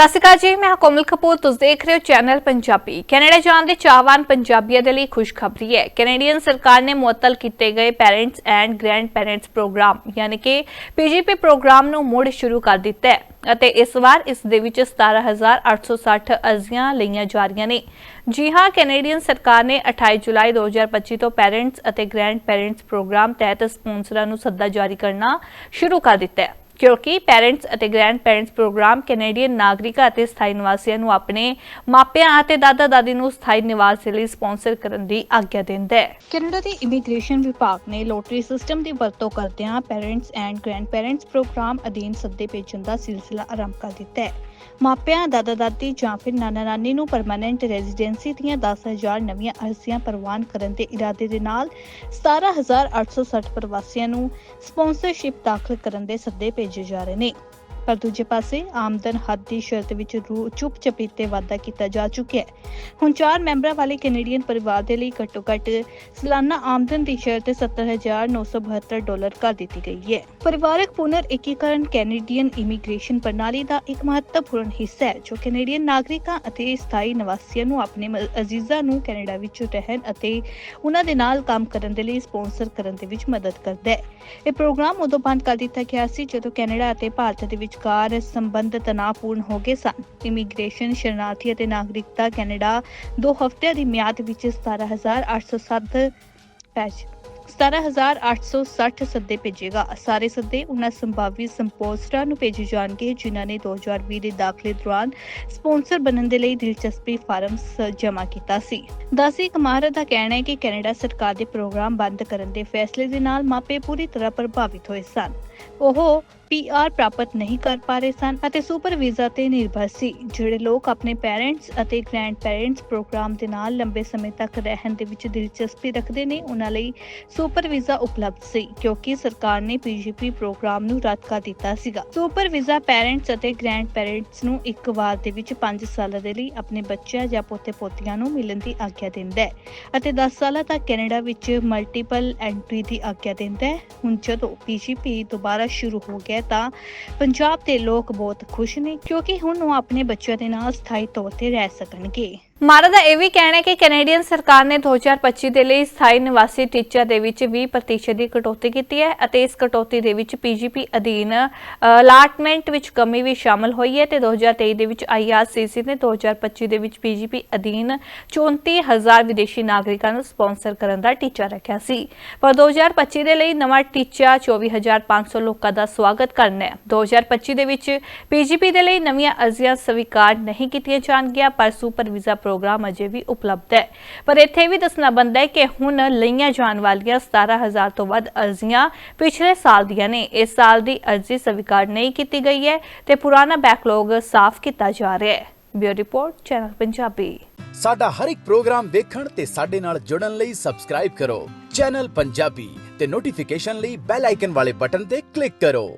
ਸਤਿ ਸ਼੍ਰੀ ਅਕਾਲ ਜੀ, ਮੈਂ ਕੋਮਲ ਕਪੂਰ, ਤੁਸੀਂ ਦੇਖ ਰਹੇ ਹੋ ਚੈਨਲ ਪੰਜਾਬੀ। ਕੈਨੇਡਾ ਜਾਣ ਦੇ ਚਾਹਵਾਨ ਪੰਜਾਬੀਆਂ ਦੇ ਲਈ ਖੁਸ਼ਖਬਰੀ ਹੈ। ਕੈਨੇਡੀਅਨ ਸਰਕਾਰ ਨੇ ਮੁਅੱਤਲ ਕੀਤੇ ਗਏ parents and grandparents programme ਯਾਨੀ ਕਿ ਪੀਜੀਪੀ ਪ੍ਰੋਗਰਾਮ ਨੂੰ ਮੁੜ ਸ਼ੁਰੂ ਕਰ ਦਿੱਤਾ ਹੈ ਅਤੇ ਇਸ ਵਾਰ ਇਸ ਦੇ ਵਿੱਚ 17860 ਅਰਜ਼ੀਆਂ ਲਈਆਂ ਜਾ ਰਹੀਆਂ ਨੇ। ਜੀ ਹਾਂ, ਕੈਨੇਡੀਅਨ ਸਰਕਾਰ ਨੇ 28 ਜੁਲਾਈ 2025 ਤੋਂ ਪੈਰੈਂਟਸ ਅਤੇ ਗ੍ਰੈਂਡ ਪੈਰੈਂਟਸ ਪ੍ਰੋਗਰਾਮ ਤਹਿਤ ਸਪਾਂਸਰਾਂ ਨੂੰ ਸੱਦਾ ਜਾਰੀ ਕਰਨਾ ਸ਼ੁਰੂ ਕਰ ਦਿੱਤਾ ਹੈ। ਕਿਉਂਕਿ ਪੈਰੈਂਟਸ ਅਤੇ ਗ੍ਰੈਂਡ ਪੈਰੈਂਟਸ ਪ੍ਰੋਗਰਾਮ ਕੈਨੇਡੀਅਨ ਨਾਗਰਿਕਾਂ ਅਤੇ ਸਥਾਈ ਨਿਵਾਸੀਆਂ ਨੂੰ ਆਪਣੇ ਮਾਪਿਆਂ ਅਤੇ ਦਾਦਾ ਦਾਦੀ ਨੂੰ ਸਥਾਈ ਨਿਵਾਸ ਲਈ ਸਪਾਂਸਰ ਕਰਨ ਦੀ ਆਗਿਆ ਦਿੰਦਾ ਹੈ। ਕੈਨੇਡਾ ਦੇ ਇਮੀਗ੍ਰੇਸ਼ਨ ਵਿਭਾਗ ਨੇ ਲੋਟਰੀ ਸਿਸਟਮ ਦੀ ਵਰਤੋਂ ਕਰਦਿਆਂ parents and grandparents programme ਅਧੀਨ ਸੱਦੇ ਭੇਜਣ ਦਾ ਸਿਲਸਿਲਾ ਆਰੰਭ ਕਰ ਦਿੱਤਾ ਹੈ। ਮਾਪਿਆਂ, ਦਾਦਾ ਦਾਦੀ ਜਾਂ ਫਿਰ ਨਾਨਾ ਨਾਨੀ ਨੂੰ ਪਰਮਾਨੈਂਟ ਰੈਜ਼ੀਡੈਂਸੀ ਦੀਆਂ 10000 ਨਵੀਆਂ ਅਰਜ਼ੀਆਂ ਪ੍ਰਵਾਨ ਕਰਨ ਦੇ ਇਰਾਦੇ ਦੇ ਨਾਲ 17860 ਪ੍ਰਵਾਸੀਆਂ ਨੂੰ ਸਪਾਂਸਰਸ਼ਿਪ ਦਾਖਲ ਕਰਨ ਦੇ ਸੱਦੇ ਭੇਜ ਜਾ ਰਹੇ ਨੇ। ਪਰ ਦੂਜੇ ਪਾਸੇ ਆਮਦਨ ਹੱਦ ਦੀ ਸ਼ਰਤ ਵਿੱਚ ਰੂ- ਚੁੱਪ ਚਪੀਤੇ ਵਾਧਾ ਕੀਤਾ ਜਾ ਚੁੱਕਿਆ ਹੈ। ਹੁਣ ਚਾਰ ਮੈਂਬਰਾਂ ਵਾਲੇ ਕੈਨੇਡੀਅਨ ਪਰਿਵਾਰ ਦੇ ਲਈ ਘੱਟੋ ਘੱਟ ਸਾਲਾਨਾ ਆਮਦਨ ਦੀ ਸ਼ਰਤ 70972 ਡਾਲਰ ਕਰ ਦਿੱਤੀ ਗਈ ਹੈ। ਪਰਿਵਾਰਕ ਪੁਨਰ ਏਕੀਕਰਨ ਕੈਨੇਡੀਅਨ ਇਮੀਗ੍ਰੇਸ਼ਨ ਪ੍ਰਣਾਲੀ ਦਾ ਇੱਕ ਮਹੱਤਵਪੂਰਨ ਹਿੱਸਾ ਹੈ, ਜੋ ਕੈਨੇਡੀਅਨ ਨਾਗਰਿਕਾਂ ਅਤੇ ਸਥਾਈ ਨਿਵਾਸੀਆਂ ਨੂੰ ਆਪਣੇ ਮ- ਅਜ਼ੀਜ਼ਾਂ ਨੂੰ ਕੈਨੇਡਾ ਵਿੱਚ ਰਹਿਣ ਅਤੇ ਉਹਨਾਂ ਦੇ ਨਾਲ ਕੰਮ ਕਰਨ ਦੇ ਲਈ ਸਪਾਂਸਰ ਕਰਨ ਦੇ ਵਿੱਚ ਮਦਦ ਕਰਦਾ ਹੈ। ਇਹ ਪ੍ਰੋਗਰਾਮ ਉਦੋਂ ਬੰਦ ਕਰ ਦਿੱਤਾ ਗਿਆ ਸੀ ਜਦੋਂ ਕੈਨੇਡਾ ਅਤੇ ਭਾਰਤ ਦੇ ਵਿਚਕਾਰ ਸੰਬੰਧ ਤਣਾਅਪੂਰਨ ਹੋ ਗਏ ਸਨ। ਇਮੀਗ੍ਰੇਸ਼ਨ ਸ਼ਰਨਾਰਥੀ ਅਤੇ ਨਾਗਰਿਕਤਾ ਕੈਨੇਡਾ ਦੋ ਹਫ਼ਤਿਆਂ ਦੀ ਮਿਆਦ ਵਿੱਚ 17807 ਪੈਚ 17860 ਸੱਦੇ ਭੇਜੇਗਾ। ਸਾਰੇ ਸੱਦੇ ਉਹਨਾਂ ਸੰਭਾਵੀ ਸੰਪੋਸਟਰਾਂ ਨੂੰ ਭੇਜੇ ਜਾਣਗੇ, ਜਿਨ੍ਹਾਂ ਨੇ 2020 ਦੇ ਦਾਖਲੇ ਦੌਰਾਨ ਸਪਾਂਸਰ ਬਣਨ ਦੇ ਲਈ ਦਿਲਚਸਪੀ ਫਾਰਮ ਜਮ੍ਹਾਂ ਕੀਤਾ ਸੀ। ਦਾਸੀ ਕੁਮਾਰ ਦਾ ਕਹਿਣਾ ਹੈ ਕਿ ਕੈਨੇਡਾ ਸਰਕਾਰ ਦੇ ਪ੍ਰੋਗਰਾਮ ਬੰਦ ਕਰਨ ਦੇ ਫੈਸਲੇ ਦੇ ਨਾਲ ਮਾਪੇ ਪੂਰੀ ਤਰ੍ਹਾਂ ਪ੍ਰਭਾਵਿਤ ਹੋਏ ਸਨ। ਉਹ ਪੀਆਰ ਪ੍ਰਾਪਤ ਨਹੀਂ ਕਰ ਪਾ ਰਹੇ ਸਨ ਅਤੇ ਸੁਪਰ ਵੀਜ਼ਾ ਤੇ ਨਿਰਭਰ ਸੀ, ਜਿਹੜੇ ਲੋਕ ਆਪਣੇ ਪੈਰੈਂਟਸ ਅਤੇ ਗ੍ਰੈਂਡ ਪੈਰੈਂਟਸ ਪ੍ਰੋਗਰਾਮ ਦੇ ਨਾਲ ਲੰਬੇ ਸਮੇਂ ਤੱਕ ਰਹਿਣ ਦੇ ਵਿੱਚ ਦਿਲਚਸਪੀ ਰੱਖਦੇ ਨੇ, ਉਹਨਾਂ ਲਈ ਸੁਪਰ ਵੀਜ਼ਾ ਉਪਲਬਧ ਸੀ, ਕਿਉਂਕਿ ਸਰਕਾਰ ਨੇ ਪੀਜੀਪੀ ਪ੍ਰੋਗਰਾਮ ਨੂੰ ਰੱਦ ਕਰ ਦਿੱਤਾ ਸੀਗਾ। ਸੁਪਰ ਵੀਜ਼ਾ ਪੈਰੈਂਟਸ ਅਤੇ ਗ੍ਰੈਂਡ ਪੈਰੈਂਟਸ ਨੂੰ ਇੱਕ ਵਾਰ ਦੇ ਵਿੱਚ 5 ਸਾਲਾਂ ਦੇ ਲਈ ਆਪਣੇ ਬੱਚਿਆਂ ਜਾਂ ਪੋਤੇ ਪੋਤੀਆਂ ਨੂੰ ਮਿਲਣ ਦੀ ਆਗਿਆ ਦਿੰਦਾ ਹੈ ਅਤੇ 10 ਸਾਲਾਂ ਤੱਕ ਕੈਨੇਡਾ ਵਿੱਚ ਮਲਟੀਪਲ ਐਂਟਰੀ ਦੀ ਆਗਿਆ ਦਿੰਦਾ ਹੈ। ਹੁਣ ਜਦੋਂ ਪੀਜੀਪੀ ਦੁਬਾਰਾ ਸ਼ੁਰੂ ਹੋ ਗਿਆ ਤਾਂ ਪੰਜਾਬ ਦੇ ਲੋਕ ਬਹੁਤ ਖੁਸ਼ ਨੇ ਕਿਉਂਕਿ ਹੁਣ ਉਹ ਆਪਣੇ ਬੱਚਿਆਂ ਦੇ ਨਾਲ ਸਥਾਈ ਤੌਰ ਤੇ ਰਹਿ ਸਕਣਗੇ। ਮਾਰਾ ਦਾ ਇਹ ਵੀ ਕਹਿਣਾ ਹੈ ਕਿ ਕੈਨੇਡੀਅਨ ਸਰਕਾਰ ਨੇ 2025 ਦੇ ਲਈ ਸਥਾਈ ਨਿਵਾਸੀ ਟੀਚਾ ਦੇ ਵਿੱਚ 20% ਦੀ ਕਟੌਤੀ ਕੀਤੀ ਹੈ ਅਤੇ ਇਸ ਕਟੌਤੀ ਦੇ ਵਿੱਚ ਪੀਜੀਪੀ ਅਧੀਨ ਅਲਾਟਮੈਂਟ ਵਿੱਚ ਕਮੀ ਵੀ ਸ਼ਾਮਲ ਹੋਈ ਹੈ ਤੇ 2023 ਦੇ ਵਿੱਚ ਆਈਆਰਸੀਸੀ ਨੇ 2025 ਦੇ ਵਿੱਚ ਪੀਜੀਪੀ ਅਧੀਨ 34000 ਵਿਦੇਸ਼ੀ ਨਾਗਰਿਕਾਂ ਨੂੰ ਸਪਾਂਸਰ ਕਰਨ ਦਾ ਟੀਚਾ ਰੱਖਿਆ ਸੀ। ਪਰ 2025 ਦੇ ਲਈ ਨਵਾਂ ਟੀਚਾ 24500 ਲੋਕਾਂ ਦਾ ਸਵਾਗਤ ਕਰਨਾ ਹੈ। 2025 ਦੇ ਵਿੱਚ ਪੀਜੀਪੀ ਦੇ ਲਈ ਨਵੀਆਂ ਅਰਜ਼ੀਆਂ ਸਵੀਕਾਰ ਨਹੀਂ ਕੀਤੀਆਂ ਜਾਣਗੀਆਂ, ਪਰ ਸੁਪਰ ਵੀਜ਼ਾ ਪ੍ਰੋਗਰਾਮ ਅਜੇ ਵੀ ਉਪਲਬਧ ਹੈ। ਪਰ ਇੱਥੇ ਵੀ ਦੱਸਣਾ ਬੰਦਾ ਹੈ ਕਿ ਹੁਣ ਲਈਆਂ ਜਾਣ ਵਾਲੀਆਂ 17000 ਤੋਂ ਵੱਧ ਅਰਜ਼ੀਆਂ ਪਿਛਲੇ ਸਾਲ ਦੀਆਂ ਨੇ। ਇਸ ਸਾਲ ਦੀ ਅਰਜ਼ੀ ਸਵੀਕਾਰ ਨਹੀਂ ਕੀਤੀ ਗਈ ਹੈ ਤੇ ਪੁਰਾਣਾ ਬੈਕਲੌਗ ਸਾਫ਼ ਕੀਤਾ ਜਾ ਰਿਹਾ ਹੈ। Bureau report, channel Punjabi. ਸਾਡਾ ਹਰ ਇੱਕ ਪ੍ਰੋਗਰਾਮ ਦੇਖਣ ਤੇ ਸਾਡੇ ਨਾਲ ਜੁੜਨ ਲਈ ਸਬਸਕ੍ਰਾਈਬ ਕਰੋ। ਚੈਨਲ ਪੰਜਾਬੀ ਤੇ ਨੋਟੀਫਿਕੇਸ਼ਨ ਲਈ ਬੈਲ ਆਈਕਨ ਵਾਲੇ ਬਟਨ ਤੇ ਕਲਿੱਕ ਕਰੋ।